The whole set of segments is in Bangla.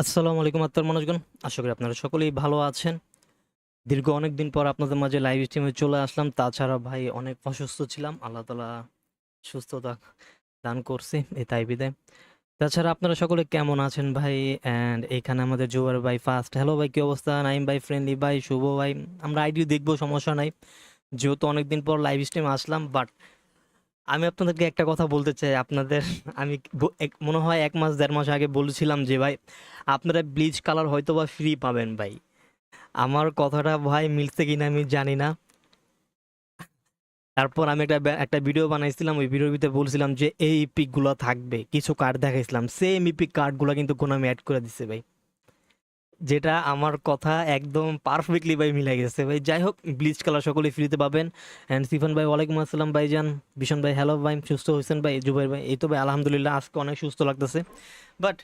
আসসালামু আলাইকুম, আত্মার মানুষগণ। আশা করি আপনারা সকলেই ভালো আছেন। দীর্ঘ অনেক দিন পর আপনাদের মাঝে লাইভ স্ট্রিমে চলে আসলাম। তাছাড়া ভাই অনেক অসুস্থ ছিলাম। আল্লাহ তালা সুস্থতা দান করছি এই তাই বিদায়। তাছাড়া আপনারা সকলে কেমন আছেন ভাই? অ্যান্ড এখানে আমাদের জুয়ার ভাই ফার্স্ট হ্যালো ভাই, কি অবস্থা? নাইম ভাই ফ্রেন্ডলি ভাই, শুভ ভাই। আমরা আইডিও দেখব, সমস্যা নাই। যেহেতু অনেকদিন পর লাইভ স্ট্রিম আসলাম বাট আমি আপনাদেরকে একটা কথা বলতে চাই। আপনাদের, আমি মনে হয় এক মাস, দেড় মাস আগে বলেছিলাম যে, ভাই, আপনারা ব্লিচ কালার হয়তো বা ফ্রি পাবেন ভাই। আমার কথাটা ভাই মিলছে কিনা আমি জানি না। তারপর আমি একটা একটা ভিডিও বানাইছিলাম, ওই ভিডিওর ভিতরে বলছিলাম যে, এই ইপিকগুলো থাকবে। কিছু কার্ড দেখাইছিলাম। সেম ইপিক কার্ডগুলো কিন্তু কোনো আমি অ্যাড করে দিছে ভাই। যেটা আমার কথা একদম পারফেক্টলি ভাই মিলে গেছে। ভাই যাই হোক ব্লিচ কালার সকলে ফ্রিতে পাবেন। অ্যান্ড সিফান ভাই, ওয়ালাইকুম আসসালাম ভাইজান। ভীষণ ভাই হ্যালো ভাই, সুস্থ হয়েছেন ভাই? জুবাইর ভাই, এই তো ভাই, আলহামদুলিল্লাহ, আজকে অনেক সুস্থ লাগতেছে। বাট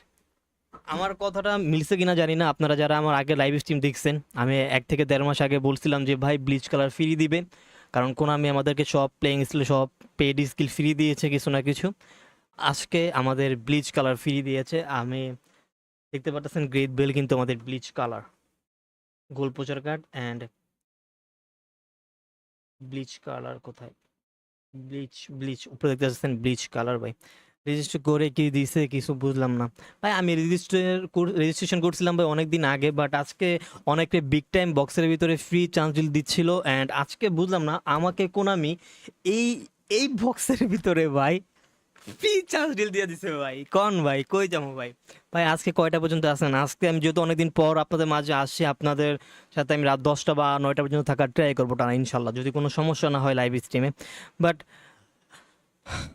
আমার কথাটা মিলছে কিনা জানি না। আপনারা যারা আমার আগে লাইভ স্ট্রিম দেখছেন, আমি এক থেকে দেড় মাস আগে বলছিলাম যে, ভাই ব্লিচ কালার ফ্রি দিবে। কারণ কোন আমি আমাদেরকে সব প্লেইং স্কিল সব পেড স্কিল ফ্রি দিয়েছে কিছু না কিছু। আজকে আমাদের ব্লিচ কালার ফ্রি দিয়েছে। আমি দেখতে পাচ্ছেন গ্রেট বেল কিন্তু আমাদের bleach colour goal poacher card and bleach colour কোথায়? ব্লিচ ব্লিচ উপরে দেখতে পাচ্ছেন ব্লিচ কালার ভাই। রেজিস্টার করে কি দিছে কিছু বুঝলাম না। ভাই, আমি রেজিস্টার রেজিস্ট্রেশন করছিলাম ভাই অনেক দিন আগে বাট আজকে অনেকে বিগ টাইম বক্সের ভিতরে ফ্রি চান্স দিচ্ছিল অ্যান্ড আজকে বুঝলাম না, আমাকে কোনামি এই এই বক্সের ভিতরে ভাই চান্স ডিল দিয়ে দিছে ভাই। কন ভাই? কই যাব ভাই? ভাই, আজকে কয়টা পর্যন্ত আসেন আজকে আমি যেহেতু অনেকদিন পর আপনাদের মাঝে আসছি আপনাদের সাথে আমি রাত দশটা বা নয়টা পর্যন্ত থাকার ট্রাই করব টানা, ইনশাল্লাহ, যদি কোনো সমস্যা না হয় লাইভ স্ট্রিমে বাট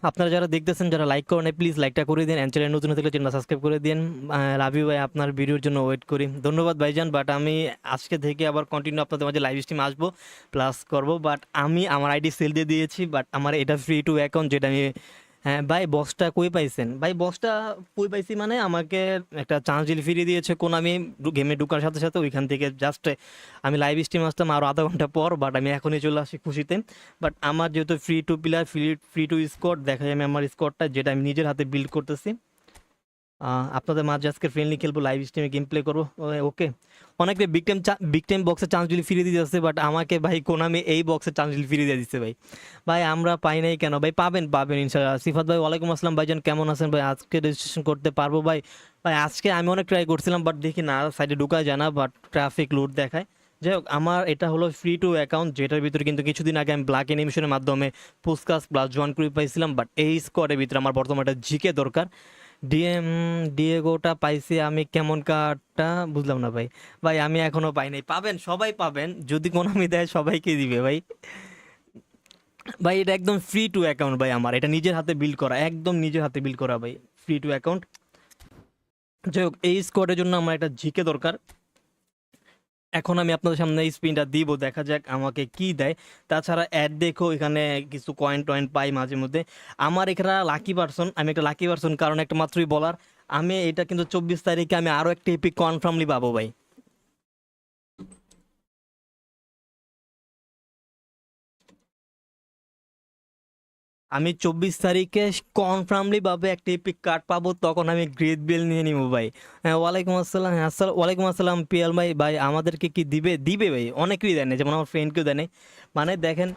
আপনারা যারা দেখতেছেন, যারা লাইক করেন প্লিজ লাইকটা করে দিন অ্যান্ড নতুন থাকলে চ্যানেল সাবস্ক্রাইব করে দিন। রাবি ভাই, আপনার ভিডিওর জন্য ওয়েট করি। ধন্যবাদ ভাইজান বাট আমি আজকে থেকে আবার কন্টিনিউ আপনাদের মাঝে লাইভ স্ট্রিম আসব প্লাস করব। বাট আমি আমার আইডি সেল দিয়ে দিয়েছি বাট আমার এটা ফ্রি টু অ্যাকাউন্ট যেটা আমি হ্যাঁ ভাই বক্সটা কই পাইছেন? ভাই বক্সটা কই পাইছি মানে আমাকে একটা চান্স ডিল ফিরিয়ে দিয়েছে কোন আমি গেমে ঢুকার সাথে সাথে ওইখান থেকে জাস্ট আমি লাইভ স্ট্রিম আসতাম আরও আধা ঘণ্টা পর বাট আমি এখনই চলে আসি খুশিতে। বাট আমার যেহেতু free to player free free to squad দেখা যায় আমি আমার স্কোয়াডটা যেটা আমি নিজের হাতে বিল্ড করতেছি। আপনাদের মাঝে আজকে ফ্রেন্ডলি খেলব লাইভ স্ট্রিমে গেম প্লে করব। ওকে অনেকে বিগ টাইম বক্সে চান্স দিলে ফিরিয়ে দিয়ে যাচ্ছে বাট আমাকে ভাই কোনামি এই বক্সে চান্স ফিরিয়ে দিয়ে দিচ্ছে ভাই। ভাই, আমরা পাই নাই কেন? ভাই, পাবেন পাবেন ইনশাল্লাহ সিফাত ভাই, ওয়ালাইকুম আসসালাম ভাইজান, কেমন আছেন ভাই? আজকে রেজিস্ট্রেশন করতে পারব ভাই। ভাই, আজকে আমি অনেক ট্রাই করছিলাম বাট দেখি না সাইডে ঢুকা যায় না বাট ট্রাফিক লুট দেখায়। যাই হোক, আমার এটা হলো ফ্রি টু অ্যাকাউন্ট যেটার ভিতরে কিন্তু কিছুদিন আগে আমি ব্ল্যাক অ্যানিমেশনের মাধ্যমে পুস্কাস প্লাস জয়েন করে পাইছিলাম বাট এই স্কোয়াডের ভিতরে আমার বর্তমানে একটা জিকে দরকার। ডিএম ডিএগোটা পাইছি আমি কেমন কার্ডটা বুঝলাম না ভাই। ভাই, আমি এখনও পাই নাই। পাবেন, সবাই পাবেন। যদি কোনো আমি দেয়, সবাইকে দিবে ভাই। ভাই, এটা একদম ফ্রি টু অ্যাকাউন্ট ভাই আমার। এটা নিজের হাতে বিল্ড করা, একদম নিজের হাতে বিল্ড করা ভাই। ফ্রি টু অ্যাকাউন্ট যাই হোক, এই স্কোয়াডের জন্য আমার একটা জিকে দরকার। এখন আমি আপনাদের সামনে স্পিনটা দিব, দেখা যাক আমাকে কি দেয়। তাছাড়া অ্যাড দেখো, এখানে কিছু কয়েন টয়েন পাই মাঝে মধ্যে। আমার এখানে লাকি পার্সন আমি একটা লাকি পার্সন কারণ একটা মাত্রই বলার। আমি এটা কিন্তু চব্বিশ তারিখে আমি আরও একটা এপিক কনফার্মলি পাবো ভাই। আমি চব্বিশ তারিখে কনফার্মলি ভাবে একটা এপিক কার্ড পাবো, তখন আমি গ্রেট বিল নিয়ে নিবো ভাই। হ্যাঁ ওয়ালাইকুম আসসালাম। হ্যাঁ আসসালাম ওয়ালাইকুম আসসালাম পিয়াল ভাই। ভাই, আমাদেরকে কি দিবে? দিবে ভাই, অনেকেই দেয় যেমন আমার ফ্রেন্ডকেও দেয় মানে দেখেন,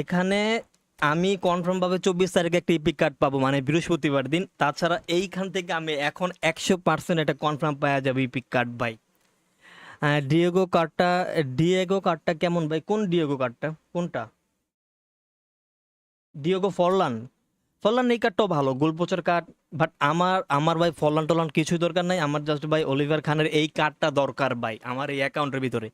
এখানে আমি কনফার্মভাবে চব্বিশ তারিখে একটা ইপিক কার্ড পাবো মানে বৃহস্পতিবার দিন। তাছাড়া এইখান থেকে আমি এখন একশো পার্সেন্ট একটা কনফার্ম পাওয়া যাবে ইপিক কার্ড ভাই। ডিয়েগো কার্ডটা ডিয়েগো কার্ডটা কেমন ভাই? কোন ডিয়েগো কার্ডটা কোনটা? ডিয়েগো ফরলান ফরলান এই কার্ডটাও ভালো গোলপোচার কার্ড বাট আমার আমার ভাই ফরলান টলান কিছুই দরকার নাই। আমার জাস্ট ভাই অলিভার খানের এই কার্ডটা দরকার ভাই, আমার এই অ্যাকাউন্টের ভিতরে।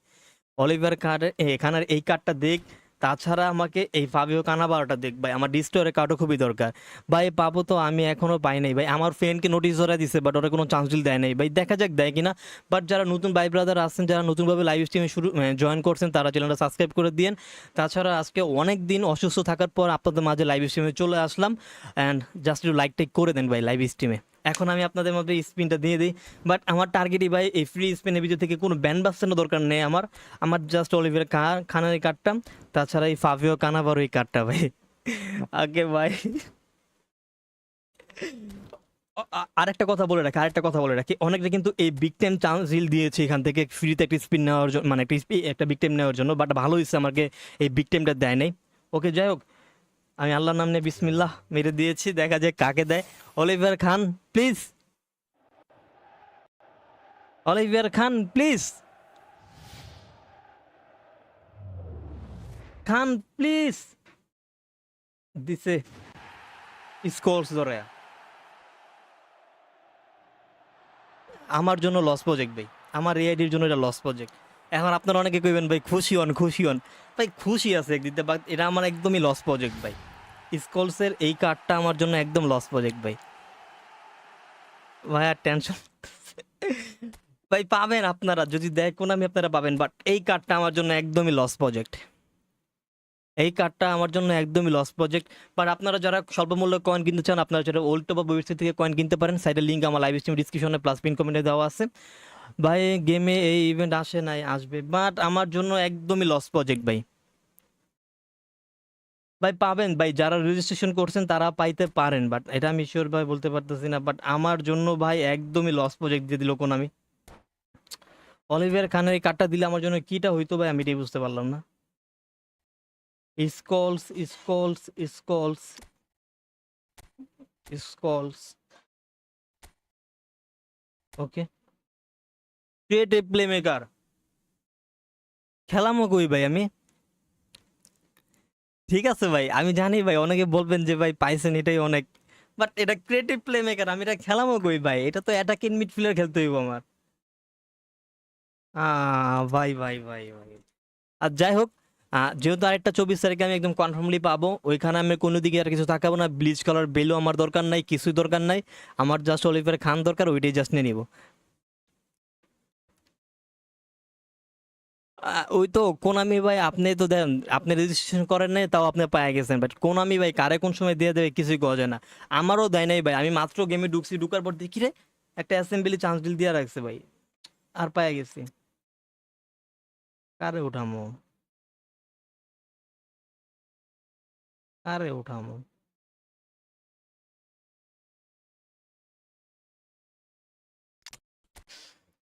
অলিভার খানের এখানের এই কার্ডটা দেখ তাছাড়া আমাকে এই ফাবিও কানাবারোটা দেখ ভাই, আমার ডিস্টোরের কার্ডও খুবই দরকার। ভাই, পাবো তো আমি এখনও পাই নাই। ভাই, আমার ফ্রেন্ডকে নোটিশ ধরা দিছে বাট ওরা কোনো চান্স দেয় নাই। ভাই, দেখা যাক দেয় কিনা। বাট যারা নতুন ভাই ব্রাদার আসছেন, যারা নতুনভাবে লাইভ স্ট্রিমে শুরু জয়েন করছেন, তারা চ্যানেলটা সাবস্ক্রাইব করে দিন তাছাড়া আজকে অনেক দিন অসুস্থ থাকার পর আপনাদের মাঝে লাইভ স্ট্রিমে চলে আসলাম। অ্যান্ড জাস্ট একটু লাইক টেক করে দেন ভাই লাইভ স্ট্রিমে এখন আমি আপনাদের মধ্যে স্পিনটা দিয়ে দিই বাট আমার টার্গেটই ভাই এই ফ্রি স্পিনের ভিতর থেকে কোনো ব্যান্ড বাস্তানোর দরকার নেই আমার। আমার জাস্ট অলিভের খানার এই কার্ডটা তাছাড়া এই ফাভিও কানাবারও এই কার্ডটা ভাই আগে ভাই আরেকটা কথা বলে রাখি, আরেকটা কথা বলে রাখি। অনেকে কিন্তু এই বিগ টাইম চান্স রিল দিয়েছে এখান থেকে ফ্রিতে একটা স্পিন নেওয়ার জন্য মানে একটা একটা বিগ টাইম নেওয়ার জন্য বাট ভালো হয়েছে আমাকে এই বিগ টাইমটা দেয় নাই। ওকে যাই হোক আমি আল্লাহর নাম নিয়ে বিসমিল্লাহ মেরে দিয়েছি, দেখা যায় কাকে দেয়। Oliver Khan please Olivier Khan please Khan please দিছে স্কোর্স ধরে। আমার জন্য লস প্রজেক্ট ভাই। আমার এআইডির জন্য এটা লস প্রজেক্ট এখন আপনারা অনেকে কইবেন, ভাই, খুশি হন খুশি হন। ভাই, খুশি আছে একদিকে বাট এটা আমার একদমই লস প্রজেক্ট ভাই। স্কলসের এই কার্ডটা আমার জন্য একদম লস প্রজেক্ট ভাই। ভাই আর টেনশন ভাই, পাবেন আপনারা, যদি দেয় কোন আমি আপনারা পাবেন বাট এই কার্ডটা আমার জন্য একদমই লস প্রজেক্ট এই কার্ডটা আমার জন্য একদমই লস প্রজেক্ট বাট আপনারা যারা স্বল্প মূল্য কয়েন কিনতে চান, আপনারা যারা ওল্ড টপ ওয়েবসাইট থেকে কয়েন কিনতে পারেন সাইডের লিঙ্ক আমার লাইভ স্ট্রিম ডিসক্রিপশনে প্লাস পিন কমেন্টে দেওয়া আছে। ভাই গেমে এই ইভেন্ট আসে নাই, আসবে বাট আমার জন্য একদমই লস প্রজেক্ট ভাই। ভাই, পাবেন ভাই, যারা রেজিস্ট্রেশন করছেন তারা পাইতে পারেন বাট এটা আমি শিওর ভাই বলতে পারতেছি না বাট আমার জন্য ভাই একদমই লস প্রজেক্ট দিয়ে দিল কোন আমি। অলিভিয়ার খানের এই কার্ডটা দিলে আমার জন্য কিটা হইতো ভাই, আমি এটাই বুঝতে পারলাম না। Scholes Scholes Scholes Scholes okay creative play maker খেলামও কই ভাই আমি? ঠিক আছে ভাই, আমি জানি ভাই, অনেকে বলবেন যে ভাই পাইছেন এটাই অনেক। বাট এটা ক্রিয়েটিভ প্লে মেকার আমি এটা খেলামও কই ভাই? এটা তো অ্যাটাকিং মিডফিল্ডার খেলতে হইব আমার। ভাই ভাই ভাই ভাই। আর যাই হোক যেহেতু আরেকটা চব্বিশ তারিখে আমি একদম কনফার্মলি পাবো, ওইখানে আমি কোনো দিকে আর কিছু তাকাবো না। ব্লিচ কালার বেলও আমার দরকার নাই, কিছুই দরকার নাই। আমার জাস্ট অলিভার খান দরকার, ওইটাই জাস্ট নিয়ে নিব। ওই তো কোনামি ভাই, আপনি তো দেন, আপনি রেজিস্ট্রেশন করেন নাই, তাও আপনি পায়ে গেছেন। বাট কোনামি ভাই, কারে কোন সময় দিয়ে দেবে কিছুই কওয়া যায় না। আমারও দেয় নাই ভাই, আমি মাত্র গেমে ঢুকছি, ঢুকার পর দেখি রে, একটা অ্যাসেম্বলি চান্স ডিল দিয়ে রাখছে ভাই। আর পায়ে গেছি। কারে উঠামো? কারে উঠামো?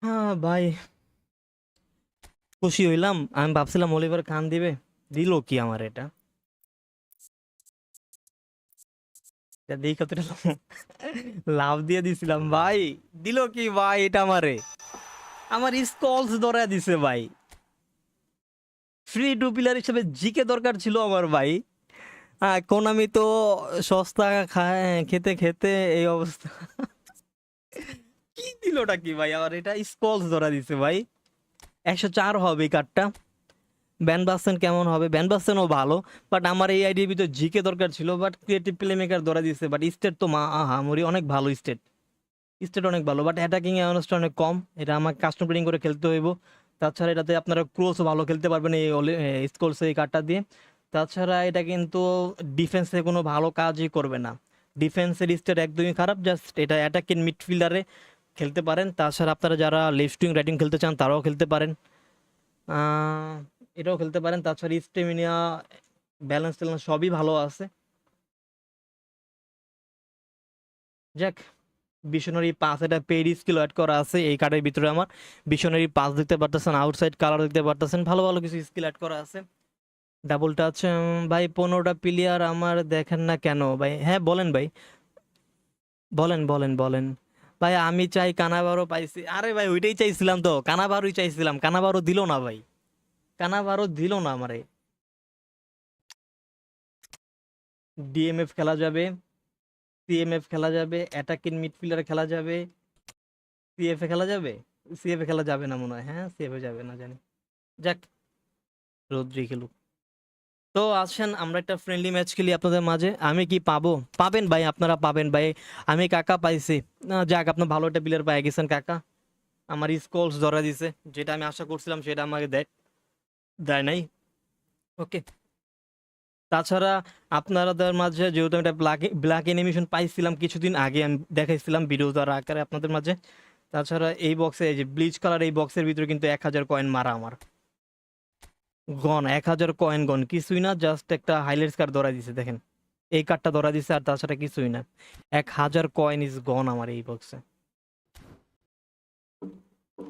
হ্যাঁ ভাই খুশি হইলাম। আমি ভাবছিলাম অলিভার খান দিবে, দিল কি আমার এটা? দেখে লাভ? দিয়ে দিছিলাম, ভাই। দিল কি ভাই এটা আমারে? আমার স্কলস ধরা দিছে ভাই। ফ্রি টু পিলার হিসেবে জিকে দরকার ছিল আমার ভাই। এখন আমি তো সস্তা খায় খেতে খেতে এই অবস্থা। কি দিলটা কি ভাই? আমার এটা স্কলস ধরা দিছে ভাই। একশো চার হবে এই কার্ডটা ব্যান বাসেন কেমন হবে? ব্যান বাসেনও ভালো বাট আমার এই আইডিয়ার ভিতর জিকে দরকার ছিল বাট ক্রিয়েটিভ প্লে মেকার ধরা দিয়েছে বাট স্টেট তো মা হামরি অনেক ভালো স্টেট স্টেট অনেক ভালো বাট অ্যাটাকিং অ্যাওয়ারনেসটা অনেক কম, এটা আমাকে কাস্টম প্লেইং করে খেলতে হইব। তাছাড়া এটাতে আপনারা ক্রোসও ভালো খেলতে পারবেন এই স্কোলসে এই কার্ডটা দিয়ে। তাছাড়া এটা কিন্তু ডিফেন্সে কোনো ভালো কাজই করবে না। ডিফেন্সের স্টেট একদমই খারাপ জাস্ট এটা অ্যাটাকিং মিডফিল্ডারে খেলতে পারেন। তাছাড়া আপনারা যারা লেফট উইং রাইটিং খেলতে চান, তারাও খেলতে পারেন। এটাও খেলতে পারেন। তাছাড়া স্টেমিনিয়া ব্যালেন্স ট্যালেন্স সবই ভালো আছে। যাক বিশনারি পাস এটা পেড স্কিল অ্যাড করা আছে এই কার্ডের ভিতরে আমার। বিশনারি পাস দেখতে পারতেছেন আউটসাইড কালার দেখতে পারতেছেন, ভালো ভালো কিছু স্কিল অ্যাড করা আছে। ডাবল টাচ ভাই, পনেরোটা প্লেয়ার আমার দেখেন না কেন? ভাই হ্যাঁ বলেন ভাই। বলেন বলেন বলেন। ভাই, আমি চাই কানাবারও পাইছি। আরে ভাই, ওইটাই চাইছিলাম তো। কানাবারোই চাইছিলাম। কানাবারও দিল না ভাই। কানাবারও দিল না আমারে। ডিএমএফ খেলা যাবে। সিএমএফ খেলা যাবে। অ্যাটাকিং মিডফিল্ডার খেলা যাবে। সিএফএ খেলা যাবে? সিএফএ খেলা যাবে না মনে হয়। হ্যাঁ সিএফএ যাবে না জানি। যাক, রোদ্রি খেলুক। তো আসেন, আমরা একটা ফ্রেন্ডলি ম্যাচ খেলি আপনাদের মাঝে। আমি কি পাবো? পাবেন ভাই, আপনারা পাবেন ভাই। আমি কাকা পাইছি। যাক আপনার ভালো একটা প্লেয়ার পাই গেছেন কাকা। আমার স্কলস ধরা দিছে। যেটা আমি আশা করছিলাম, সেটা আমাকে দেয়। দেয় নাই। ওকে। তাছাড়া আপনাদের মাঝে যেহেতু আমি একটা ব্ল্যাক ব্ল্যাক অ্যানিমেশন পাইছিলাম কিছুদিন আগে, আমি দেখাইছিলাম ভিডিও দ্বারা আকারে আপনাদের মাঝে। তাছাড়া এই বক্সে এই যে ব্লিচ কালার এই বক্সের ভিতরে কিন্তু এক হাজার কয়েন মারা আমার। গন এক হাজার কয়েন গন কিছুই না জাস্ট একটা হাইলাইটস কার্ড ধরা দিছে, দেখেন। এই কার্ডটা ধরা দিছে আর তাছাড়া কিছুই না। এক হাজার কয়েন ইজ গন আমার এই বক্সে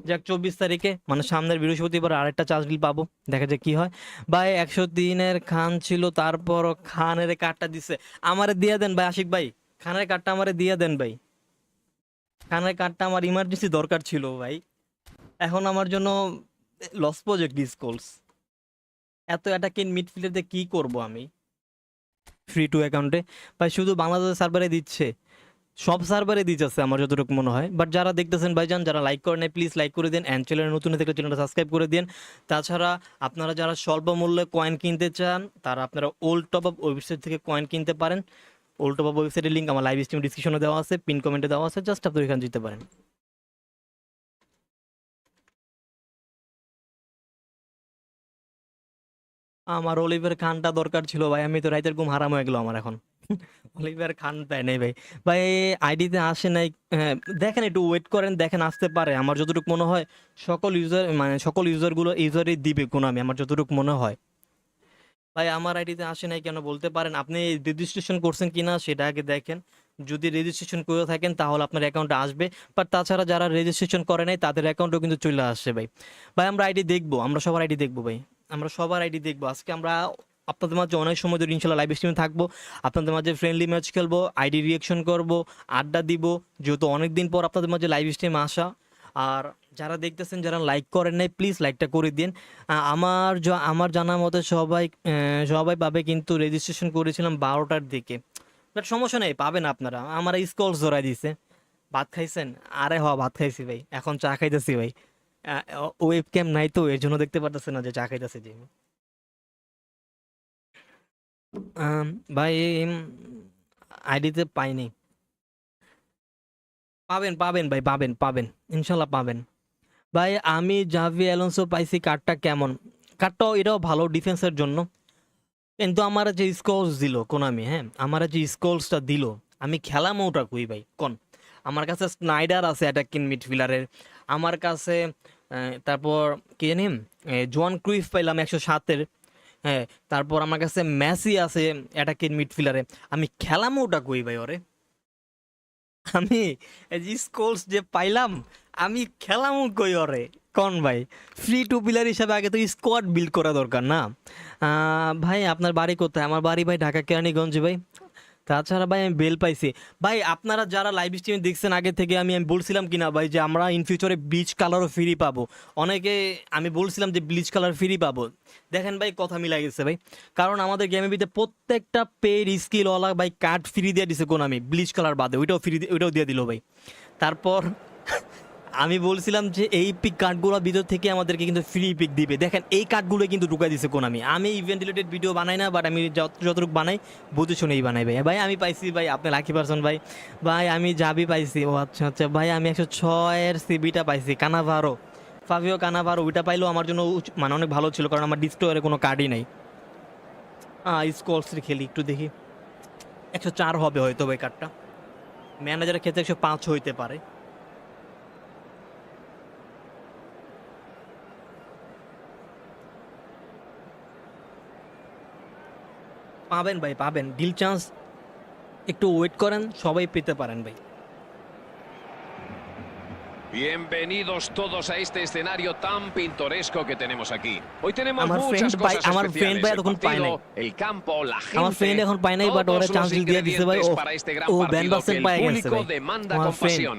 যাক, চব্বিশ তারিখে মানে সামনের বৃহস্পতিবার আরেকটা চার্জ বিল পাবো, দেখা যাক কি হয়। ভাই, একশো তিনের খান ছিল তারপর খানের কার্ডটা দিছে। আমারে দিয়ে দেন ভাই, আশিক ভাই, খানের কার্ডটা আমারে দিয়ে দেন ভাই। খানের কার্ডটা আমার ইমার্জেন্সি দরকার ছিল ভাই। এখন আমার জন্য লস প্রজেক্ট ডিসকোলস এত অ্যাটাকিং মিডফিল্ডে কি করব আমি? ফ্রি টু অ্যাকাউন্টে ভাই, শুধু বাংলাদেশ সার্ভারে দিচ্ছে। সব সার্ভারে দিচ্ছে আমার যতটুকু মনে হয়। বাট যারা দেখতেছেন ভাইজান, যারা লাইক করেন প্লিজ লাইক করে দিন। অ্যান্ড চ্যানেল নতুন থেকে চ্যানেলটা সাবস্ক্রাইব করে দিন। তাছাড়া আপনারা যারা স্বল্প মূল্যে কয়েন কিনতে চান, তারা আপনারা ওল্ড টপ আপ ওয়েবসাইট থেকে কয়েন কিনতে পারেন। ওল্ড টপ আপ ওয়েবসাইটের লিঙ্ক আমার লাইভ স্ট্রিম ডিসক্রিপশনে দেওয়া আছে পিন কমেন্টে দেওয়া আছে। জাস্ট আপনি ওইখানে যেতে পারেন। আমার অলিভের খানটা দরকার ছিল ভাই আমি তো রাইতের ঘুম হারাম হয়ে গেল আমার এখন। অলিভার খান পায় নাই ভাই। ভাই আইডিতে আসে নাই হ্যাঁ, দেখেন একটু ওয়েট করেন দেখেন আসতে পারে। আমার যতটুকু মনে হয় সকল ইউজার মানে সকল ইউজারগুলো ইউজারই দিবে কোন আমি আমার যতটুকু মনে হয়। ভাই আমার আইডিতে আসে নাই কেন বলতে পারেন? আপনি রেজিস্ট্রেশন করছেন কিনা সেটা আগে দেখেন। যদি রেজিস্ট্রেশন করে থাকেন তাহলে আপনার অ্যাকাউন্টে আসবে। বাট তাছাড়া যারা রেজিস্ট্রেশন করে নাই তাদের অ্যাকাউন্টও কিন্তু চলে আসছে ভাই। ভাই আমরা আইডি দেখব আমরা সবার আইডি দেখব ভাই। আমরা সবার আইডি দেখব। আজকে আমরা আপনাদের মাঝে অনেক সময় ধরে ইনশাল্লাহ লাইভ স্ট্রিমে থাকব। আপনাদের মাঝে ফ্রেন্ডলি ম্যাচ খেলব আইডি রিয়েকশন করব, আড্ডা দিব, যেহেতু অনেক দিন পর আপনাদের মাঝে লাইভ স্ট্রিমে আসা। আর যারা দেখতেছেন, যারা লাইক করেন নাই প্লিজ লাইকটা করে দিন। আমার আমার জানা মতে সবাই সবাই পাবে, কিন্তু রেজিস্ট্রেশন করেছিলাম বারোটার দিকে। বাট সমস্যা নেই, পাবেন আপনারা। আমার স্কলস ধরাই দিছে। ভাত খাইছেন? আরে হ ভাত খাইছি ভাই। এখন চা খাইতেছি ভাই। ওয়েব ক্যাম নাই তো, এর জন্য দেখতে পারতেছে না যে চা খাইতেছে যে। ভাই আইডিতে পাইনি পাবেন পাবেন ভাই, পাবেন পাবেন, ইনশাল্লাহ পাবেন। ভাই, আমি জাভি অ্যালোনসো পাইছি কার্ডটা কেমন? কার্ডটাও এটাও ভালো ডিফেন্সের জন্য। কিন্তু আমার যে স্কোলস দিল কোনামি হ্যাঁ আমার যে স্কোলসটা দিল, আমি খেলাম ওটা কই ভাই? কোন? আমার কাছে স্নাইডার আছে অ্যাটাকিং মিডফিল্ডারের আমার কাছে তারপর কি জানি জোয়ান ক্রুইফ পাইলাম একশো সাতের হ্যাঁ তারপর আমার কাছে মেসি আছে অ্যাটাকিং মিডফিল্ডারে। আমি খেলাম ওটা কই ভাই ওরে? আমি স্কোলস যে পাইলাম, আমি খেলাম কই ওরে? কন ভাই? ফ্রি টু পিলার হিসাবে আগে তো স্কোয়াড বিল্ড করা দরকার না। ভাই আপনার বাড়ি কোথায়? আমার বাড়ি ভাই ঢাকা কেরানীগঞ্জ ভাই। তাছাড়া ভাই আমি বেল পাইছি। ভাই, আপনারা যারা লাইভ স্ট্রিমে দেখছেন, আগে থেকে আমি আমি বলছিলাম কিনা ভাই, যে আমরা ইন ফিউচারে ব্লিচ কালারও ফ্রি পাবো। অনেকে, আমি বলছিলাম যে ব্লিচ কালার ফ্রি পাবো। দেখেন ভাই, কথা মিলাই গেছে ভাই। কারণ আমাদের গেমের ভিতরে প্রত্যেকটা পেড স্কিলওয়ালা ভাই কার্ড ফ্রি দিয়ে দিছে কোন আমি ব্লিচ কালার বাদে। ওইটাও ফ্রি ওইটাও দিয়ে দিল ভাই। তারপর আমি বলছিলাম যে এই পিক কার্ডগুলোর ভিতর থেকে আমাদেরকে কিন্তু ফ্রি পিক দিবে। দেখেন, এই কার্ডগুলো কিন্তু ঢুকাই দিছে কোন আমি ইভেন্ট রিলেটেড ভিডিও বানাই না বাট আমি যত, যতটুকু বানাই, বুঝে শুনেই বানাই ভাই। ভাই, আমি পাইছি ভাই, আপনি লাকি পারসন ভাই। ভাই, আমি যাবি পাইছি। ও আচ্ছা আচ্ছা ভাই, আমি একশো ছয়ের সিবিটা পাইছি কানাভারো ফাভিও কানাভারো ওইটা পাইলেও আমার জন্য মানে অনেক ভালো ছিল, কারণ আমার ডিস্টোয়ারে কোনো কার্ডই নাই। স্কোয়ার্সের খেলি, একটু দেখি। একশো চার হবে হয়তো ভাই কার্ডটা ম্যানেজারের ক্ষেত্রে একশো পাঁচ হইতে পারে। পাবেন ভাই পাবেন ডিল চান্স একটু ওয়েট করেন সবাই পেতে পারেন ভাই Bienvenidos todos a este escenario tan pintoresco que tenemos aquí. Hoy tenemos আমার muchas friend cosas আমার friend. ভাই El পায় নাই। el campo, la আমার ফ্রেন্ড gente, এখন পায় নাই বাট ওরা চান্স দিয়ে দিছে ভাই ও ব্যান বাসেন পায় গেছে ভাই demanda আমার pasión.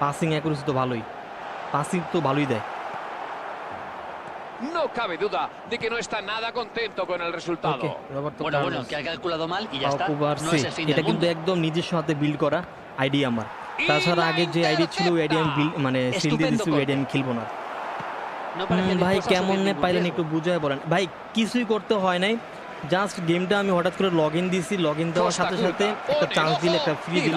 পাসিং অ্যাকুরেসি তো ভালোই পাসিং তো ভালোই দেয় No cabe duda de que no está nada contento con el resultado. Okay Roberto Bueno, bueno, que ha calculado mal y ya está. No es el fin এটা del কিন্তু mundo. একদম নিজস্ব হাতে বিল্ড করা আইডি আমার তাছাড়া la আগে যে আইডি ছিল ওই আইডি আমি মানে সিল দিয়ে দিচ্ছি ওই আইডি. আমি খেলব না ভাই কেমন ningún পাইলেন. একটু বুঝায় বলেন ভাই কিছুই করতে হয় নাই জাস্ট গেমটা আমি হঠাৎ করে লগ ইন দিয়েছি লগ ইন দেওয়ার সাথে সাথে একটা চান্স el একটা ফ্রি দিল.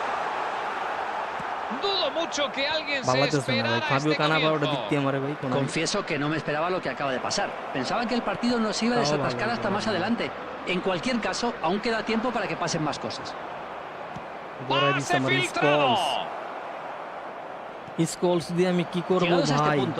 Dudo mucho que alguien se ভালো লাগতেছে না ভাই esperara ফাবিও este কানাবার ওটা comienzo. দিক দিয়ে আমারে ভাই কোন Confieso que no me esperaba lo que acaba de pasar. Pensaba que el partido no se iba a No, desatascar vale, hasta vale, más vale. adelante. En cualquier caso, aún queda tiempo para que pasen más cosas. Gorai দিছে Pase আমার filtrado. স্কলস স্কলস দিয়ে আমি কি করব Llegados a este ভাই punto,